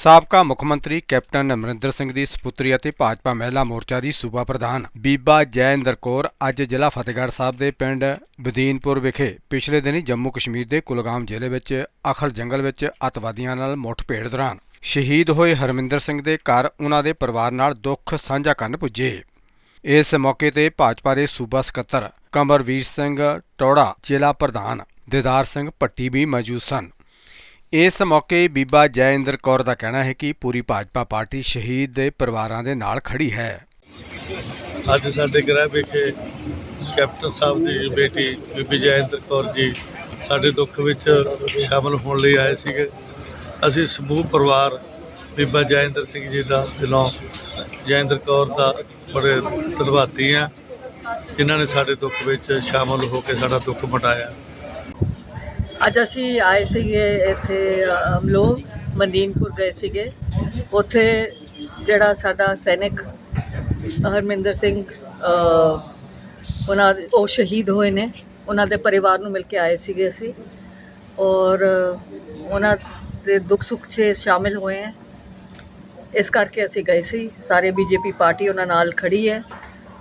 ਸਾਬਕਾ ਮੁੱਖ ਮੰਤਰੀ ਕੈਪਟਨ ਅਮਰਿੰਦਰ ਸਿੰਘ ਦੀ ਸੁਪੁੱਤਰੀ ਅਤੇ ਭਾਜਪਾ ਮਹਿਲਾ ਮੋਰਚਾ ਦੀ ਸੂਬਾ ਪ੍ਰਧਾਨ ਬੀਬਾ ਜੈਇੰਦਰ ਕੌਰ ਅੱਜ ਜ਼ਿਲ੍ਹਾ ਫਤਿਹਗੜ੍ਹ ਸਾਹਿਬ ਦੇ ਪਿੰਡ ਬਦੀਨਪੁਰ ਵਿਖੇ ਪਿਛਲੇ ਦਿਨੀ ਜੰਮੂ ਕਸ਼ਮੀਰ ਦੇ ਕੁਲਗਾਮ ਜ਼ਿਲ੍ਹੇ ਵਿੱਚ ਅਖਲ ਜੰਗਲ ਵਿੱਚ ਅੱਤਵਾਦੀਆਂ ਨਾਲ ਮੁੱਠਭੇੜ ਦੌਰਾਨ ਸ਼ਹੀਦ ਹੋਏ ਹਰਮਿੰਦਰ ਸਿੰਘ ਦੇ ਘਰ ਉਹਨਾਂ ਦੇ ਪਰਿਵਾਰ ਨਾਲ ਦੁੱਖ ਸਾਂਝਾ ਕਰਨ ਪੁੱਜੇ। ਇਸ ਮੌਕੇ ਤੇ ਭਾਜਪਾ ਦੇ ਸੂਬਾ ਸਕੱਤਰ ਕਮਰਵੀਰ ਸਿੰਘ ਟੋੜਾ ਜ਼ਿਲ੍ਹਾ ਪ੍ਰਧਾਨ ਦਿਦਾਰ ਸਿੰਘ ਭੱਟੀ ਵੀ ਮੌਜੂਦ ਸਨ। ਇਸ ਮੌਕੇ ਬੀਬਾ ਜੈਇੰਦਰ ਕੌਰ ਦਾ ਕਹਿਣਾ ਹੈ ਕਿ ਪੂਰੀ ਭਾਜਪਾ ਪਾਰਟੀ ਸ਼ਹੀਦ ਦੇ ਪਰਿਵਾਰਾਂ ਦੇ ਨਾਲ ਖੜੀ ਹੈ। ਅੱਜ ਸਾਡੇ ਗ੍ਰਹਿ ਵਿਖੇ ਕੈਪਟਨ ਸਾਹਿਬ ਦੀ ਬੇਟੀ ਬੀਬੀ ਜੈਇੰਦਰ ਕੌਰ ਜੀ ਸਾਡੇ ਦੁੱਖ ਵਿੱਚ ਸ਼ਾਮਲ ਹੋਣ ਲਈ ਆਏ ਸੀਗੇ। ਅਸੀਂ ਸਮੂਹ ਪਰਿਵਾਰ ਬੀਬਾ ਜੈਇੰਦਰ ਸਿੰਘ ਜੀ ਦਾ ਦਿਲੋਂ ਜੈਇੰਦਰ ਕੌਰ ਦਾ ਬੜੇ ਧੰਨਵਾਦੀ ਆ ਜਿਨ੍ਹਾਂ ਨੇ ਸਾਡੇ ਦੁੱਖ ਵਿੱਚ ਸ਼ਾਮਲ ਹੋ ਕੇ ਸਾਡਾ ਦੁੱਖ ਮਟਾਇਆ। ਅੱਜ ਅਸੀਂ ਆਏ ਸੀਗੇ ਇੱਥੇ ਅਮਲੋ, ਮਦੀਨਪੁਰ ਗਏ ਸੀਗੇ। ਉੱਥੇ ਜਿਹੜਾ ਸਾਡਾ ਸੈਨਿਕ ਹਰਮਿੰਦਰ ਸਿੰਘ ਉਹਨਾਂ ਉਹ ਸ਼ਹੀਦ ਹੋਏ ਨੇ। ਉਹਨਾਂ ਦੇ ਪਰਿਵਾਰ ਨੂੰ ਮਿਲ ਕੇ ਆਏ ਸੀਗੇ ਅਸੀਂ। ਔਰ ਉਹਨਾਂ ਦੇ ਦੁੱਖ ਸੁੱਖ 'ਚ ਸ਼ਾਮਿਲ ਹੋਏ ਹੈ। ਇਸ ਕਰਕੇ ਅਸੀਂ ਗਏ ਸੀ। ਸਾਰੇ ਬੀਜੇਪੀ ਪਾਰਟੀ ਉਹਨਾਂ ਨਾਲ ਖੜੀ ਹੈ।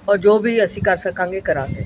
ਔਰ ਜੋ ਵੀ ਅਸੀਂ ਕਰ ਸਕਾਂਗੇ ਕਰਾਂਗੇ।